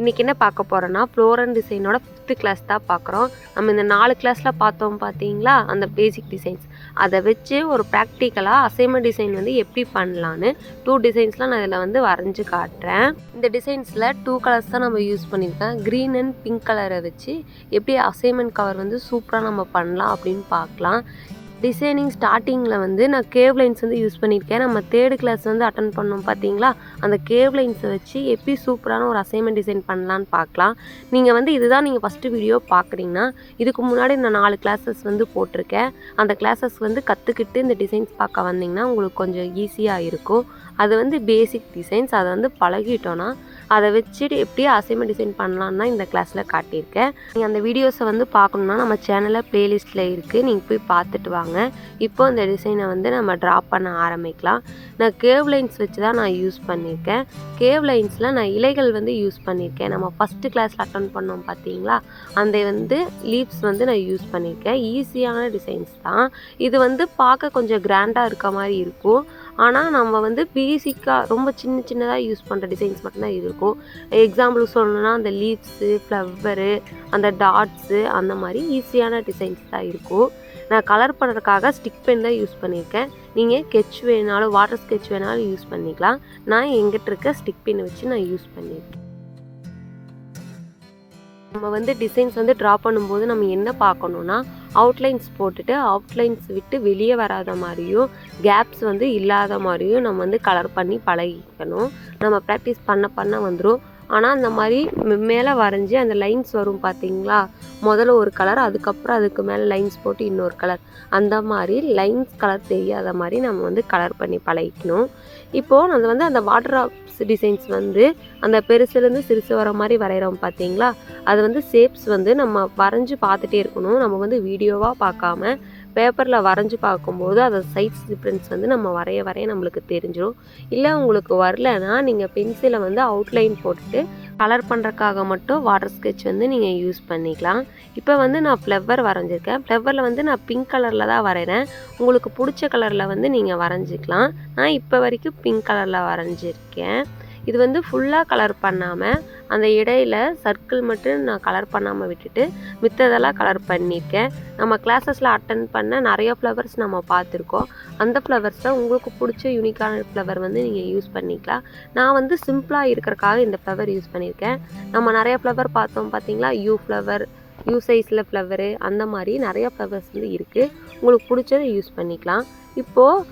இன்றைக்கி என்ன பார்க்க போகிறோன்னா ஃப்ளோரன் டிசைனோட ஃபிஃப்த்து கிளாஸ் தான் பார்க்குறோம். நம்ம இந்த நாலு கிளாஸில் பார்த்தோம் பார்த்தீங்களா? அந்த பேசிக் டிசைன்ஸ் அதை வச்சு ஒரு ப்ராக்டிக்கலாக அசைன்மெண்ட் டிசைன் வந்து எப்படி பண்ணலான்னு டூ டிசைன்ஸ்லாம் நான் இதில் வந்து வரைஞ்சி காட்டுறேன். இந்த டிசைன்ஸில் டூ கலர்ஸ் தான் நம்ம யூஸ் பண்ணியிருக்கேன் க்ரீன் அண்ட் பிங்க் கலரை வச்சு எப்படி அசைன்மெண்ட் கவர் வந்து சூப்பராக நம்ம பண்ணலாம் அப்படின்னு பார்க்கலாம். டிசைனிங் ஸ்டார்டிங்கில் வந்து நான் கேவ் லைன்ஸ் வந்து யூஸ் பண்ணியிருக்கேன். நம்ம தேர்டு கிளாஸ் வந்து அட்டன் பண்ணோம் பார்த்தீங்களா? அந்த கேவ் லைன்ஸை வச்சு எப்படி சூப்பரான ஒரு அசைன்மெண்ட் டிசைன் பண்ணலான்னு பார்க்கலாம். நீங்கள் வந்து இதுதான் நீங்கள் ஃபஸ்ட்டு வீடியோ பார்க்குறீங்கன்னா இதுக்கு முன்னாடி நான் நாலு கிளாஸஸ் வந்து போட்டிருக்கேன். அந்த கிளாஸஸ் வந்து கற்றுக்கிட்டு இந்த டிசைன்ஸ் பார்க்க வந்தீங்கன்னா உங்களுக்கு கொஞ்சம் ஈஸியாக இருக்கும். அது வந்து பேசிக் டிசைன்ஸ் அதை வந்து பழகிட்டோன்னா அதை வச்சுட்டு எப்படி அசைன்மெண்ட் டிசைன் பண்ணலான்னா தான் இந்த கிளாஸில் காட்டியிருக்கேன். நீங்கள் அந்த வீடியோஸை வந்து பார்க்கணுன்னா நம்ம சேனலில் ப்ளேலிஸ்ட்டில் இருக்குது நீங்கள் போய் பார்த்துட்டு வாங்க. இப்போ இந்த டிசைனை வந்து நம்ம ட்ரா பண்ண ஆரம்பிக்கலாம். நான் கேவ் லைன்ஸ் வச்சு தான் நான் யூஸ் பண்ணியிருக்கேன். கேவ் லைன்ஸில் நான் இலைகள் வந்து யூஸ் பண்ணியிருக்கேன். நம்ம ஃபஸ்ட்டு கிளாஸில் அட்டன் பண்ணோம் பார்த்தீங்களா? அந்த வந்து லீவ்ஸ் வந்து நான் யூஸ் பண்ணியிருக்கேன். ஈஸியான டிசைன்ஸ் தான். இது வந்து பார்க்க கொஞ்சம் கிராண்டாக இருக்க மாதிரி இருக்கும். ஆனால் நம்ம வந்து பேசிக்காக ரொம்ப சின்ன சின்னதாக யூஸ் பண்ணுற டிசைன்ஸ் மட்டும்தான் இது இருக்கும். எக்ஸாம்பிளுக்கு சொல்லணும்னா அந்த லீவ்ஸு ஃப்ளவரு அந்த டாட்ஸு அந்த மாதிரி ஈஸியான டிசைன்ஸ் தான் இருக்கும். நான் கலர் பண்ணுறதுக்காக ஸ்டிக் பென் தான் யூஸ் பண்ணியிருக்கேன். நீங்கள் ஸ்கெட்ச் வேணாலும் வாட்டர் ஸ்கெட்ச் வேணாலும் யூஸ் பண்ணிக்கலாம். நான் எங்கிட்ட இருக்க ஸ்டிக் பென் வச்சு நான் யூஸ் பண்ணியிருக்கேன். நம்ம வந்து டிசைன்ஸ் வந்து ட்ரா பண்ணும்போது நம்ம என்ன பார்க்கணுன்னா அவுட்லைன்ஸ் போட்டுட்டு அவுட்லைன்ஸ் விட்டு வெளியே வராத மாதிரியும் கேப்ஸ் வந்து இல்லாத மாதிரியும் நம்ம வந்து கலர் பண்ணி பழகிக்கணும். நம்ம ப்ராக்டிஸ் பண்ண பண்ண வந்துடும் ஆனால் அந்த மாதிரி மேலே வரைஞ்சி அந்த லைன்ஸ் வரும் பார்த்தீங்களா முதல்ல ஒரு கலர் அதுக்கப்புறம் அதுக்கு மேலே லைன்ஸ் போட்டு இன்னொரு கலர் அந்த மாதிரி லைன்ஸ் கலர் தெரியாத மாதிரி நம்ம வந்து கலர் பண்ணி பழகிக்கணும். இப்போது அது வந்து அந்த வாட்டர் ஆப்ஸ் டிசைன்ஸ் வந்து அந்த பெருசுலேருந்து சிறுசு வர மாதிரி வரைகிறோம் பார்த்தீங்களா அது வந்து ஷேப்ஸ் வந்து நம்ம வரைஞ்சி பார்த்துட்டே இருக்கணும். நம்ம வந்து வீடியோவாக பார்க்காம பேப்பரில் வரைஞ்சி பார்க்கும்போது அதை சைஸ் டிஃப்ரென்ஸ் வந்து நம்ம வரைய வரைய நம்மளுக்கு தெரிஞ்சிடும் இல்லை உங்களுக்கு வரலன்னா நீங்கள் பென்சிலை வந்து அவுட்லைன் போட்டுட்டு கலர் பண்ணுறக்காக மட்டும் வாட்டர் ஸ்கெட்ச் வந்து நீங்கள் யூஸ் பண்ணிக்கலாம். இப்போ வந்து நான் ஃப்ளவர் வரைஞ்சிருக்கேன். ஃப்ளவரில் வந்து நான் பிங்க் கலரில் தான் வரைகிறேன் உங்களுக்கு பிடிச்ச கலரில் வந்து நீங்கள் வரைஞ்சிக்கலாம். நான் இப்போ வரைக்கும் பிங்க் கலரில் வரைஞ்சிருக்கேன். இது வந்து ஃபுல்லாக கலர் பண்ணாமல் அந்த இடையில சர்க்கிள் மட்டும் நான் கலர் பண்ணாமல் விட்டுட்டு மித்ததெல்லாம் கலர் பண்ணியிருக்கேன். நம்ம கிளாஸஸில் அட்டன் பண்ண நிறைய ஃப்ளவர்ஸ் நம்ம பார்த்துருக்கோம். அந்த ஃப்ளவர்ஸை உங்களுக்கு பிடிச்ச யூனிக்கான ஃப்ளவர் வந்து நீங்கள் யூஸ் பண்ணிக்கலாம். நான் வந்து சிம்பிளாக இருக்கிறக்காக இந்த ஃப்ளவர் யூஸ் பண்ணியிருக்கேன். நம்ம நிறைய ஃப்ளவர் பார்த்தோம் பார்த்தீங்களா? யூ ஃப்ளவர் யூ சைஸில் ஃப்ளவரு அந்த மாதிரி நிறைய ஃப்ளவர்ஸ் வந்து இருக்குது உங்களுக்கு பிடிச்சதை யூஸ் பண்ணிக்கலாம். இப்போது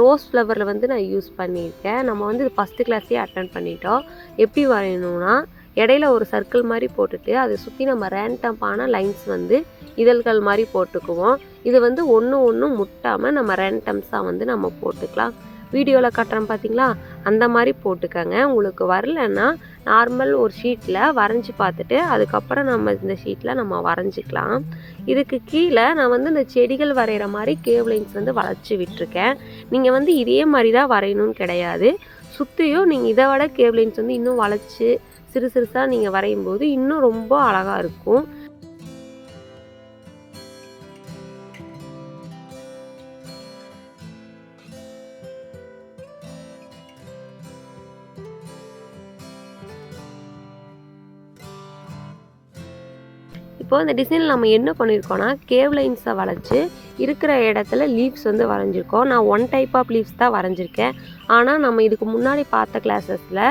ரோஸ் ஃப்ளவரில் வந்து நான் யூஸ் பண்ணியிருக்கேன். நம்ம வந்து ஃபஸ்ட்டு கிளாஸே அட்டன் பண்ணிட்டோம். எப்படி வரையணும்னா இடையில ஒரு சர்க்கிள் மாதிரி போட்டுட்டு அதை சுற்றி நம்ம ரேண்டப்பான லைன்ஸ் வந்து இதழ்கள் மாதிரி போட்டுக்குவோம். இது வந்து ஒன்று ஒன்றும் முட்டாமல் நம்ம ரேண்டம்ஸாக வந்து நம்ம போட்டுக்கலாம். வீடியோவில் கட்டுறோம் பார்த்தீங்களா அந்த மாதிரி போட்டுக்கோங்க. உங்களுக்கு வரலன்னா நார்மல் ஒரு ஷீட்டில் வரைஞ்சி பார்த்துட்டு அதுக்கப்புறம் நம்ம இந்த ஷீட்டில் நம்ம வரைஞ்சிக்கலாம். இதுக்கு கீழே நான் வந்து இந்த செடிகள் வரைகிற மாதிரி கேவ் லைன்ஸ் வந்து வளைச்சி விட்டுருக்கேன். நீங்கள் வந்து இதே மாதிரி தான் வரையணும்னு கிடையாது. சுற்றியும் நீங்கள் இதை விட கேவ் லைன்ஸ் வந்து இன்னும் வளைச்சி சிறு சிறுசாக நீங்கள் வரையும் போது இன்னும் ரொம்ப அழகாக இருக்கும். இப்போ இந்த டிசைனில் நம்ம என்ன பண்ணியிருக்கோம்னா கேவ் லைன்ஸை வளைச்சி இருக்கிற இடத்துல லீவ்ஸ் வந்து வரைஞ்சிருக்கோம். நான் ஒன் டைப் ஆஃப் லீவ்ஸ் தான் வரைஞ்சிருக்கேன். ஆனால் நம்ம இதுக்கு முன்னாடி பார்த்த கிளாஸஸில்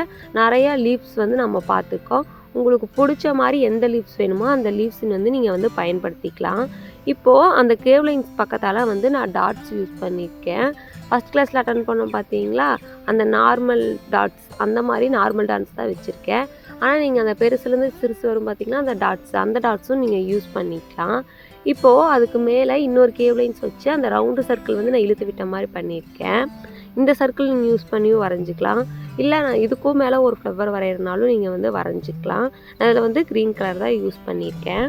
நிறையா லீவ்ஸ் வந்து நம்ம பார்த்துருக்கோம். உங்களுக்கு பிடிச்ச மாதிரி எந்த லீவ்ஸ் வேணுமோ அந்த லீவ்ஸ் வந்து நீங்கள் வந்து பயன்படுத்திக்கலாம். இப்போது அந்த கேவ் லைன்ஸ் பக்கத்தால் வந்து நான் டாட்ஸ் யூஸ் பண்ணியிருக்கேன். ஃபஸ்ட் கிளாஸில் அட்டன் பண்ணோம் பார்த்தீங்களா? அந்த நார்மல் டாட்ஸ் அந்த மாதிரி நார்மல் டாட்ஸ் தான் வச்சுருக்கேன். ஆனால் நீங்கள் அந்த பெருசுலேருந்து சிறுசு வரும் பார்த்தீங்கன்னா அந்த டாட்ஸ் அந்த டாட்ஸும் நீங்கள் யூஸ் பண்ணிக்கலாம். இப்போது அதுக்கு மேலே இன்னொரு கேவ் லைன்ஸ் வச்சு அந்த ரவுண்டு சர்க்கிள் வந்து நான் இழுத்து விட்ட மாதிரி பண்ணியிருக்கேன். இந்த சர்க்கிள் நீங்கள் யூஸ் பண்ணியும் வரைஞ்சிக்கலாம். இல்லை நான் இதுக்கும் மேலே ஒரு ஃப்ளவர் வரைகிறனாலும் நீங்கள் வந்து வரைஞ்சிக்கலாம். நான் அதில் வந்து க்ரீன் கலர் தான் யூஸ் பண்ணியிருக்கேன்.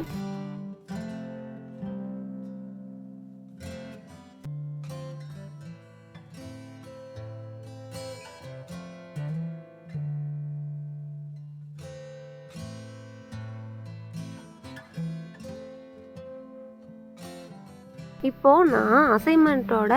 இப்போது நான் அசைன்மெண்ட்டோட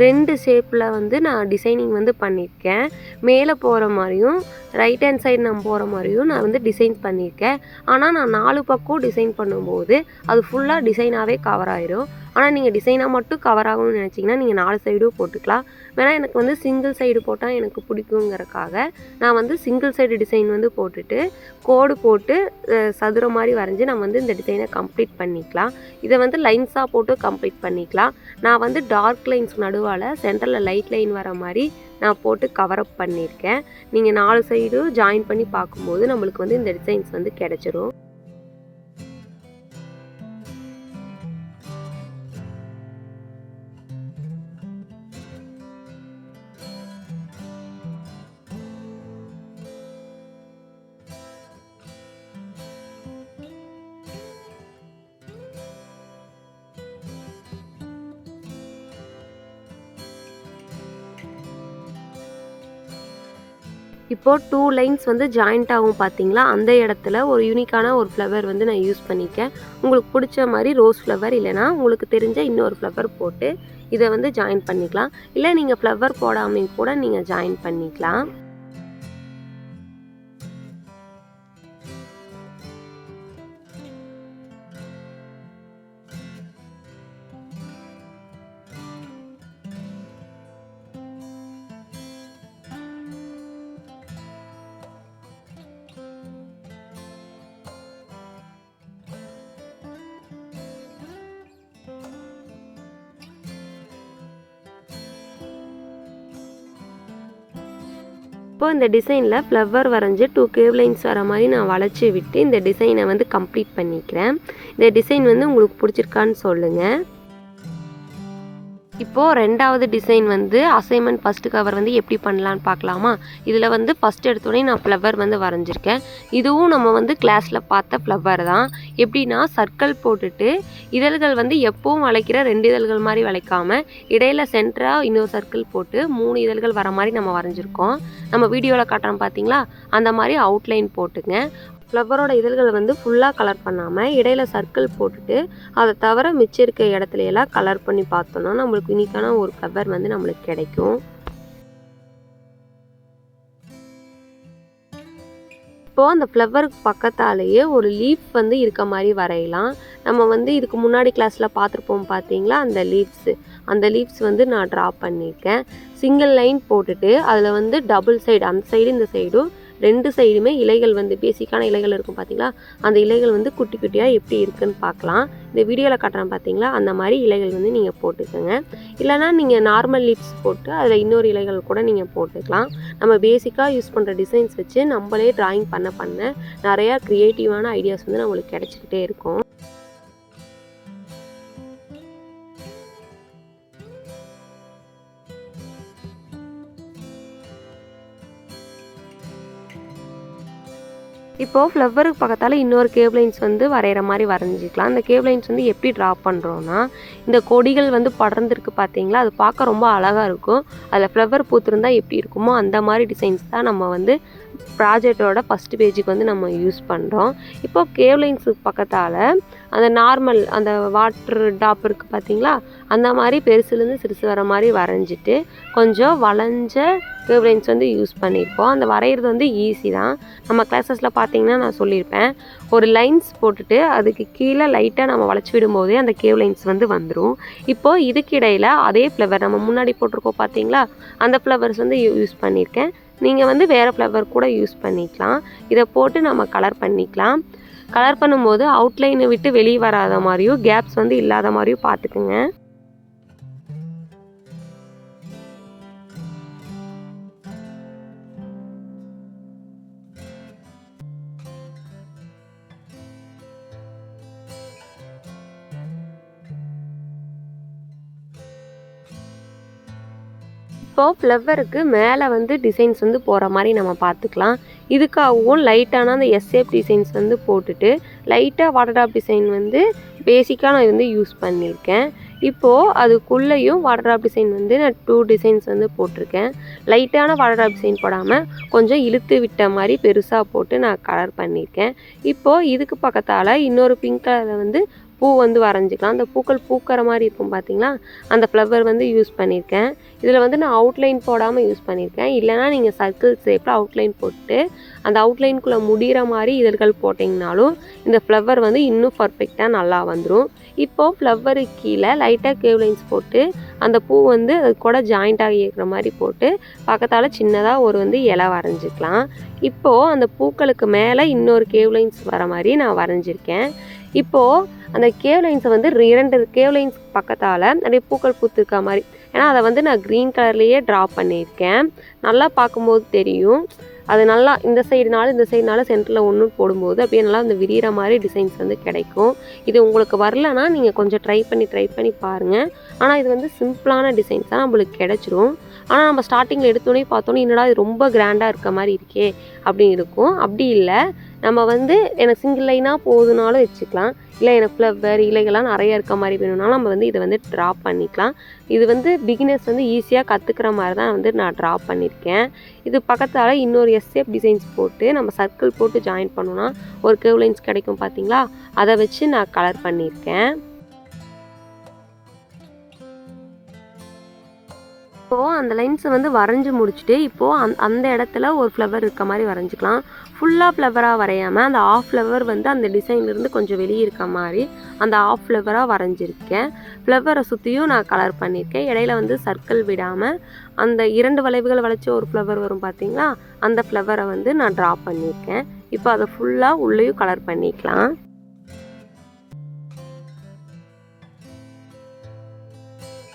ரெண்டு ஷேப்பில் வந்து நான் டிசைனிங் வந்து பண்ணியிருக்கேன். மேலே போகிற மாதிரியும் ரைட் ஹேண்ட் சைடு நான் போகிற மாதிரியும் நான் வந்து டிசைன் பண்ணியிருக்கேன். ஆனால் நான் நாலு பக்கம் டிசைன் பண்ணும்போது அது ஃபுல்லாக டிசைனாகவே கவர் ஆயிரும். ஆனால் நீங்கள் டிசைனாக மட்டும் கவர் ஆகணும்னு நினச்சிங்கன்னா நீங்கள் நாலு சைடும் போட்டுக்கலாம். வேணால் எனக்கு வந்து சிங்கிள் சைடு போட்டால் எனக்கு பிடிக்குங்கிறக்காக நான் வந்து சிங்கிள் சைடு டிசைன் வந்து போட்டுட்டு கோடு போட்டு சதுர மாதிரி வரைஞ்சி நம்ம வந்து இந்த டிசைனை கம்ப்ளீட் பண்ணிக்கலாம். இதை வந்து லைன்ஸாக போட்டு கம்ப்ளீட் பண்ணிக்கலாம். நான் வந்து டார்க் லைன்ஸ் நடுவால் சென்டரில் லைட் லைன் வர மாதிரி நான் போட்டு கவரப் பண்ணியிருக்கேன். நீங்கள் நாலு சைடும் ஜாயின் பண்ணி பார்க்கும்போது நம்மளுக்கு வந்து இந்த டிசைன்ஸ் வந்து கிடச்சிரும். இப்போது டூ லைன்ஸ் வந்து ஜாயிண்ட் ஆகும் பார்த்தீங்களா? அந்த இடத்துல ஒரு யூனிக்கான ஒரு ஃப்ளவர் வந்து நான் யூஸ் பண்ணியிருக்கேன். உங்களுக்கு பிடிச்ச மாதிரி ரோஸ் ஃப்ளவர் இல்லைனா உங்களுக்கு தெரிஞ்ச இன்னொரு ஃப்ளவர் போட்டு இதை வந்து ஜாயின் பண்ணிக்கலாம். இல்லை நீங்கள் ஃப்ளவர் போடாமல் கூட நீங்கள் ஜாயின் பண்ணிக்கலாம். இப்போ இந்த டிசைனில் ஃப்ளவர் வரைஞ்சி டூ கேவ் லைன்ஸ் வர மாதிரி நான் வளைச்சி விட்டு இந்த டிசைனை வந்து கம்ப்ளீட் பண்ணிக்கிறேன். இந்த டிசைன் வந்து உங்களுக்கு பிடிச்சிருக்கான்னு சொல்லுங்கள் இப்போது ரெண்டாவது டிசைன் வந்து அசைன்மெண்ட் ஃபஸ்ட்டு கவர் வந்து எப்படி பண்ணலான்னு பார்க்கலாமா? இதில் வந்து ஃபஸ்ட் எடுத்தோடனே நான் ஃப்ளவர் வந்து வரைஞ்சிருக்கேன். இதுவும் நம்ம வந்து கிளாஸில் பார்த்த ஃப்ளவர் தான். எப்படின்னா சர்க்கிள் போட்டுட்டு இதழ்கள் வந்து எப்பவும் வளைக்கிற ரெண்டு இதழ்கள் மாதிரி வளைக்காம இடையில சென்டராக இன்னொரு சர்க்கிள் போட்டு மூணு இதழ்கள் வர மாதிரி நம்ம வரைஞ்சிருக்கோம். நம்ம வீடியோவில் காட்டுறோம் பார்த்தீங்களா அந்த மாதிரி அவுட்லைன் போட்டுங்க. ஃப்ளவரோட இதழ்களை வந்து ஃபுல்லாக கலர் பண்ணாமல் இடையில சர்க்கிள் போட்டுட்டு அதை தவிர மிச்சம் இருக்க இடத்துலையெல்லாம் கலர் பண்ணி பார்த்தோன்னா நம்மளுக்கு யூனிக்கான ஒரு ஃப்ளவர் வந்து நம்மளுக்கு கிடைக்கும். இப்போது அந்த ஃப்ளவருக்கு பக்கத்தாலேயே ஒரு லீஃப் வந்து இருக்க மாதிரி வரையலாம். நம்ம வந்து இதுக்கு முன்னாடி கிளாஸில் பார்த்துருப்போம் பார்த்தீங்களா? அந்த லீவ்ஸு அந்த லீவ்ஸ் வந்து நான் ட்ரா பண்ணியிருக்கேன். சிங்கிள் லைன் போட்டுட்டு அதில் வந்து டபுள் சைடு அந்த சைடு இந்த சைடும் ரெண்டு சைடுமே இலைகள் வந்து பேசிக்கான இலைகள் இருக்கும் பார்த்தீங்களா அந்த இலைகள் வந்து குட்டி குட்டியாக எப்படி இருக்குன்னு பார்க்கலாம் இந்த வீடியோவில் காட்டுறேன் பார்த்தீங்களா அந்த மாதிரி இலைகள் வந்து நீங்கள் போட்டுக்கோங்க. இல்லைனா நீங்கள் நார்மல் லீவ்ஸ் போட்டு அதில் இன்னொரு இலைகள் கூட நீங்கள் போட்டுக்கலாம். நம்ம பேசிக்காக யூஸ் பண்ணுற டிசைன்ஸ் வச்சு நம்மளே ட்ராயிங் பண்ண பண்ண நிறையா க்ரியேட்டிவான ஐடியாஸ் வந்து நம்மளுக்கு கிடச்சிக்கிட்டே இருக்கும். இப்போது ஃப்ளவருக்கு பக்கத்தால் இன்னொரு கேவ் லைன்ஸ் வந்து வரைகிற மாதிரி வரைஞ்சிக்கலாம். அந்த கேப்லைன்ஸ் வந்து எப்படி ட்ரா பண்ணுறோன்னா இந்த கொடிகள் வந்து படர்ந்துருக்கு பார்த்தீங்களா அது பார்க்க ரொம்ப அழகாக இருக்கும். அதில் ஃப்ளவர் பூத்திருந்தா எப்படி இருக்குமோ அந்த மாதிரி டிசைன்ஸ் தான் நம்ம வந்து ப்ராஜெக்டோட ஃபஸ்ட்டு பேஜுக்கு வந்து நம்ம யூஸ் பண்ணுறோம் இப்போ கேவ் லைன்ஸுக்கு பக்கத்தால் அந்த நார்மல் அந்த வாட்டர் டாப் இருக்குது பார்த்தீங்களா அந்த மாதிரி பெருசுலேருந்து சிறுசு வர மாதிரி வரைஞ்சிட்டு கொஞ்சம் வளைஞ்ச கேவ் லைன்ஸ் வந்து யூஸ் பண்ணியிருப்போம் அந்த வரைகிறது வந்து ஈஸி தான். நம்ம கிளாஸஸில் பார்த்தீங்கன்னா நான் சொல்லியிருப்பேன். ஒரு லைன்ஸ் போட்டுட்டு அதுக்கு கீழே லைட்டாக நம்ம வளைச்சி விடும்போதே அந்த கேவ் லைன்ஸ் வந்து வந்துடும் இப்போது இதுக்கு இடையில் அதே ஃப்ளவர் நம்ம முன்னாடி போட்டிருக்கோம் பார்த்தீங்களா அந்த ஃப்ளவர்ஸ் வந்து யூஸ் பண்ணியிருக்கேன். நீங்கள் வந்து வேறு ஃப்ளவர் கூட யூஸ் பண்ணிக்கலாம். இதை போட்டு நம்ம கலர் பண்ணிக்கலாம். கலர் பண்ணும்போது அவுட்லைனை விட்டு வெளியே வராத மாதிரியும் கேப்ஸ் வந்து இல்லாத மாதிரியும் பார்த்துக்குங்க. இப்போது ஃப்ளவருக்கு மேலே வந்து டிசைன்ஸ் வந்து போகிற மாதிரி நம்ம பார்த்துக்கலாம் இதுக்காகவும் லைட்டான அந்த எஸ்ஏப் டிசைன்ஸ் வந்து போட்டுட்டு லைட்டாக வாட்டர்டாப் டிசைன் வந்து பேசிக்காக நான் வந்து யூஸ் பண்ணியிருக்கேன். இப்போது அதுக்குள்ளேயும் வாட்டர்டாப் டிசைன் வந்து நான் டூ டிசைன்ஸ் வந்து போட்டிருக்கேன். லைட்டான வாட்டர்டாப் டிசைன் போடாமல் கொஞ்சம் இழுத்து விட்ட மாதிரி பெருசாக போட்டு நான் கலர் பண்ணியிருக்கேன். இப்போது இதுக்கு பக்கத்தால் இன்னொரு பிங்க் கலரில் வந்து பூ வந்து வரைஞ்சிக்கலாம். அந்த பூக்கள் பூக்கிற மாதிரி இருக்கும் பார்த்தீங்களா அந்த ஃப்ளவர் வந்து யூஸ் பண்ணியிருக்கேன் இதில் வந்து நான் அவுட்லைன் போடாமல் யூஸ் பண்ணியிருக்கேன் இல்லைனா நீங்கள் சர்க்கிள் ஷேப்பில் அவுட்லைன் போட்டு அந்த அவுட்லைனுக்குள்ளே முடிகிற மாதிரி இதழ்கள் போட்டிங்கனாலும் இந்த ஃப்ளவர் வந்து இன்னும் பர்ஃபெக்டாக நல்லா வந்துடும் இப்போது ஃப்ளவரு கீழே லைட்டாக கேவ் லைன்ஸ் போட்டு அந்த பூ வந்து அது கூட ஜாயிண்ட் ஆகி இருக்கிற மாதிரி போட்டு பக்கத்தால் சின்னதாக ஒரு வந்து இலை வரைஞ்சிக்கலாம். இப்போது அந்த பூக்களுக்கு மேலே இன்னொரு கேவ் லைன்ஸ் வர மாதிரி நான் வரைஞ்சிருக்கேன். இப்போது அந்த கேவ் லைன்ஸை வந்து இரண்டு கேவ் லைன்ஸ் பக்கத்தால் நிறைய பூக்கள் பூத்துருக்க மாதிரி. ஏன்னா அதை வந்து நான் க்ரீன் கலர்லேயே ட்ரா பண்ணியிருக்கேன். நல்லா பார்க்கும்போது தெரியும். அது நல்லா இந்த சைடுனாலும் இந்த சைடுனாலும் சென்டரில் ஒன்று போடும்போது அப்படியே நல்லா அந்த விரிகிற மாதிரி டிசைன்ஸ் வந்து கிடைக்கும். இது உங்களுக்கு வரலன்னா நீங்கள் கொஞ்சம் ட்ரை பண்ணி ட்ரை பண்ணி பாருங்கள் ஆனால் இது வந்து சிம்பிளான டிசைன்ஸ் தான் நம்மளுக்கு கிடச்சிரும். ஆனால் நம்ம ஸ்டார்டிங்கில் எடுத்தோடனே பார்த்தோன்னே என்னடா இது ரொம்ப கிராண்டாக இருக்க மாதிரி இருக்கே அப்படின்னு இருக்கும். அப்படி இல்லை. நம்ம வந்து எனக்கு சிங்கிள் லைனாக போதுனாலும் வச்சுக்கலாம். இல்லை எனக்கு ஃப்ளவர் இலைகள்லாம் நிறைய இருக்க மாதிரி வேணும்னாலும் நம்ம வந்து இதை வந்து ட்ரா பண்ணிக்கலாம். இது வந்து பிகினர்ஸ் வந்து ஈஸியாக கற்றுக்கிற மாதிரி தான் வந்து நான் ட்ரா பண்ணியிருக்கேன். இது பக்கத்தால் இன்னொரு எஸ்ஏப் டிசைன்ஸ் போட்டு நம்ம சர்க்கிள் போட்டு ஜாயின் பண்ணோன்னா ஒரு கேவ் லைன்ஸ் கிடைக்கும் பார்த்தீங்களா? அதை வச்சு நான் கலர் பண்ணியிருக்கேன். இப்போது அந்த லைன்ஸை வந்து வரைஞ்சி முடிச்சுட்டு இப்போது அந் அந்த இடத்துல ஒரு ஃப்ளவர் இருக்க மாதிரி வரைஞ்சிக்கலாம். ஃபுல்லாக ஃப்ளவராக வரையாமல் அந்த ஆஃப் ஃப்ளவர் வந்து அந்த டிசைன்லேருந்து கொஞ்சம் வெளியே இருக்க மாதிரி அந்த ஆஃப் ஃப்ளவராக வரைஞ்சிருக்கேன். ஃப்ளவரை சுற்றியும் நான் கலர் பண்ணியிருக்கேன் இடையில வந்து சர்க்கிள் விடாமல் அந்த இரண்டு வளைவுகள் வளைச்சி ஒரு ஃப்ளவர் வரும் பார்த்தீங்களா அந்த ஃப்ளவரை வந்து நான் ட்ரா பண்ணியிருக்கேன் இப்போ அதை ஃபுல்லாக உள்ளேயும் கலர் பண்ணிக்கலாம்.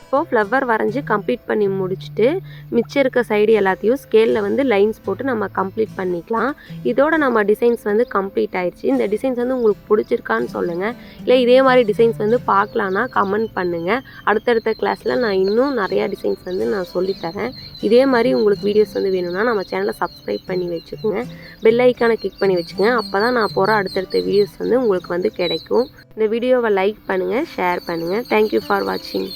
இப்போது ஃப்ளவர் வரைஞ்சி கம்ப்ளீட் பண்ணி முடிச்சுட்டு மிச்சம் இருக்க சைடு எல்லாத்தையும் ஸ்கேலில் வந்து லைன்ஸ் போட்டு நம்ம கம்ப்ளீட் பண்ணிக்கலாம். இதோட நம்ம டிசைன்ஸ் வந்து கம்ப்ளீட் ஆயிடுச்சு இந்த டிசைன்ஸ் வந்து உங்களுக்கு பிடிச்சிருக்கான்னு சொல்லுங்கள் இல்லை இதே மாதிரி டிசைன்ஸ் வந்து பார்க்கலான்னா கமெண்ட் பண்ணுங்கள் அடுத்தடுத்த கிளாஸில் நான் இன்னும் நிறையா டிசைன்ஸ் வந்து நான் சொல்லித்தரேன். இதே மாதிரி உங்களுக்கு வீடியோஸ் வந்து வேணும்னா நம்ம சேனலை சப்ஸ்கிரைப் பண்ணி வச்சுக்கோங்க. பெல் ஐக்கானை கிளிக் பண்ணி வச்சுக்கோங்க. அப்போ தான் நான் போகிற அடுத்தடுத்த வீடியோஸ் வந்து உங்களுக்கு வந்து கிடைக்கும். இந்த வீடியோவை லைக் பண்ணுங்கள் ஷேர் பண்ணுங்கள் தேங்க்யூ ஃபார் வாட்சிங்